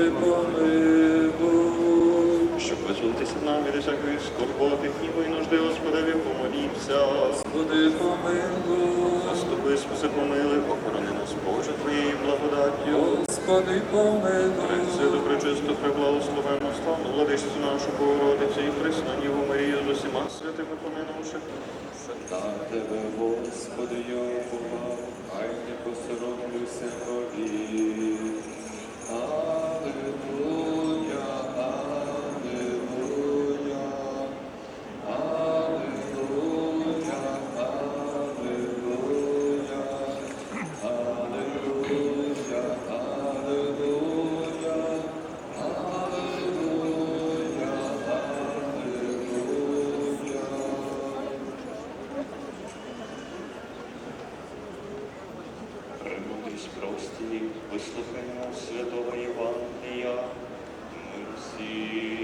Господи, помилуй. Щоб визволитися нам від усякої скорботи, гніву і нужди, Господеві, помолімся. Господи, помилуй. Заступи, спаси, помили, охорони нас, Боже, Твоєю благодаттю. Господи, помилуй. Пресвяту, пречисту, преблагословенну, славну владичцю нашу Богородицю і присну Діву Марію з усіма святими поминувши. На тебе, Господи, із прості, вислухаємо Святого Євангелія. Ми всі.